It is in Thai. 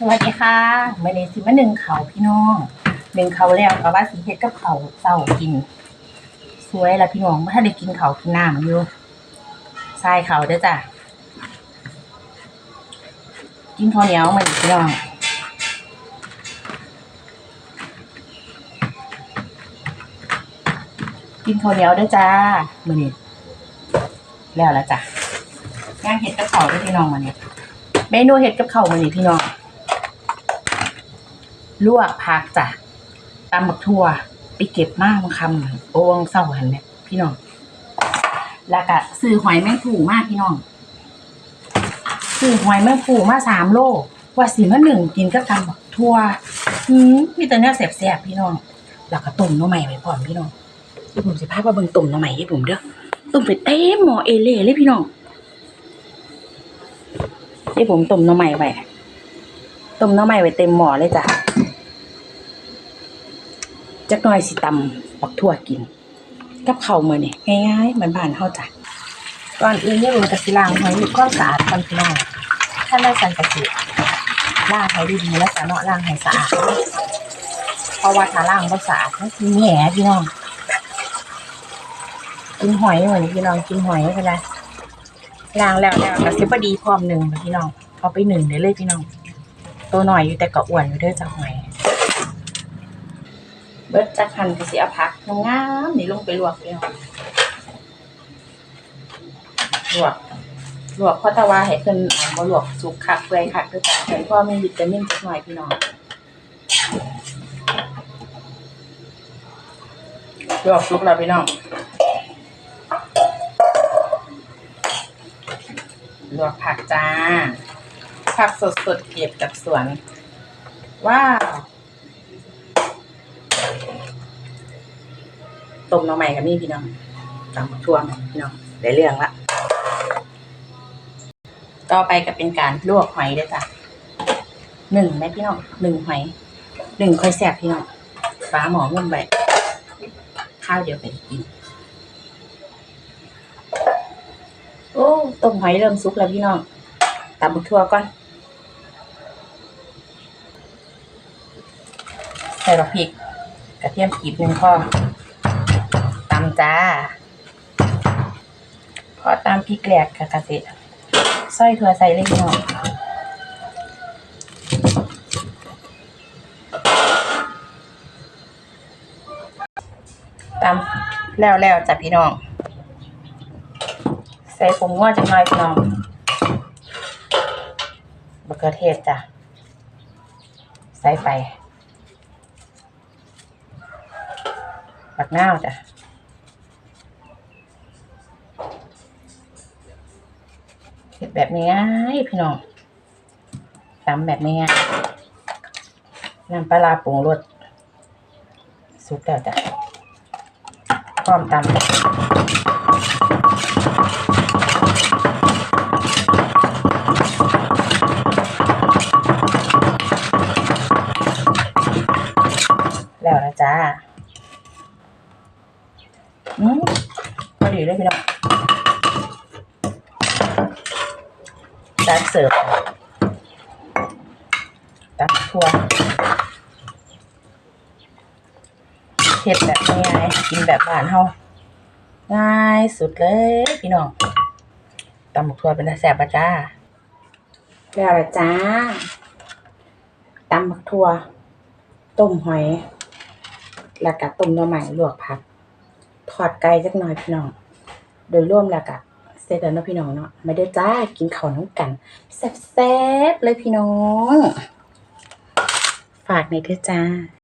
สวัสดีค่ะมื่อนี้สิมาหนึ่งเขาพี่น้องหนึ่งเขาแล้วก็ว่าสิเฮ็ดกับเขาเศร้ากิน สวยละพี่น้องเมื่ถ้าได้กินเขากินน้ำอยู่ใส่เขาเด้อจ้ะกินข้าวเหนียวมาดิพี่น้องกินข้าวเหนียวเด้อจ้ามื่อนี้แล้วละจ้ะย่างเห็ดกับเขาด้วยพี่น้องมาเนี่ยเมนูเห็ดกับเขามื่อนี้พี่น้อง ลวกผักจ้ะตำบักทั่ว ไปเก็บมากบางคำโอ้วงเศร้าหันเนี่ยพี่น้อง แล้วก็ซื้อหอยแมงผูมากพี่น้อง ซื้อหอยแมงผูมาสามโลว่าสิมาหนึ่งกินก็ตำบักทั่วอืมมีแต่เนื้อแสบๆพี่น้อง แล้วก็ต้มน้ำใหม่ไว้พร้อมพี่น้องเดี๋ยวผมสิพาไปเบิ่งต้มน้ำใหม่ให้ผมเด้อต้มไปเต็มหม้อเอเล่เลยพี่น้องเดี๋ยวผมต้มน้ำใหม่ไว้ต้มน้ำใหม่ไว้เต็มหม้อเลยจ้ะ จักหน่อยสิตำปักทั่วกิน กับข้ามือนี่ง่ายๆเหมือนบ้านเฮาจ้ะก่อนอื่นเนี่ยผมจะสิล้างหอยอยู่ก้อนสะอาดก่อนพี่น้องถ้าได้สันกะสิล้างให้ดีๆแล้วจะเนาะล้างให้สะอาดเพราะว่าถ้าล้างบ่สะอาดมันสิแหน่พี่น้องกินหอยเหมือนพี่น้องกินหอยไม่เป็นไรล้างแล้วแล้วก็สิบ่ดีพร้อมหนึ่งพี่น้องเอาไปหนึ่งได้เลยพี่น้อง ตัวหน่อยอยู่แต่ก็อ้วนอยู่เด้อจ้ะหอย เบิดจักพันก็สิเอาผักงามๆนี่ลงไปลวกเดียวลวกลวกเพราะถ้าว่าให้เพิ่นอ่าบ่ลวกสุกคักเปื่อยคักคือจ้ะเพิ่นพอมีวิตามินจักหน่อยพี่น้องลวกสุกแล้วพี่น้องลวกผักจ้าผักสดๆเก็บจากสวนว้าว ต้มน้ำใหม่กับนี่พี่น้องตำบักทั่วงพี่น้องได้เรื่องละต่อไปก็เป็นการลวกหอยด้อจ้ะหนึ่งไหมพี่น้องหนึ่งหอยหนึ่งค่อยแสบพี่น้องฟ้าหมอเงินไปข้าวเดียวไปกินโอ้ต้มหอยเริ่มสุกแล้วพี่น้องตำบักทั่วก่อนใส่ดอกพริก กระเทียมกรีบหนึ่งข้อตำจ้า พอตามพริกแกลกกับกระเซ็สร้อยถั่วใส่เล็กน้อยตำแล้วแล้วจ้ะพี่น้อง ใส่ผงงัวจังหน่อยพี่น้องมะเขือเทศจ้ะ ใส่ไป ปักน้าจ้ะเฮ็ดแบบง่ายพี่น้องตำแบบง่ายน้ำปลาร้าปรุงรสสุกแล้วจ้ะพร้อมตำแล้วนะจ้าอืมพ อดีเลยพี่น้องจานเสิร์ฟตักทั่วเฮ็ดแบบง่ายกินแบบบ้านเฮาง่ายสุดเลยพี่น้องตำบักทั่วเป็นตาแซ่บปะจ้าแล้วละจ้าตำบักทั่วต้มหอย แล้วก็ต้มหน่อไม้ลวกผัก ถอดไก่จักหน่อยพี่น้อง โดยร่วมแล้วก็เสร็จแล้วเนาะพี่น้องเนาะไม่ได้จ้ากินข้าวน้ำกันแซ่บๆเลยพี่น้อง ฝากในอยเถอจ้า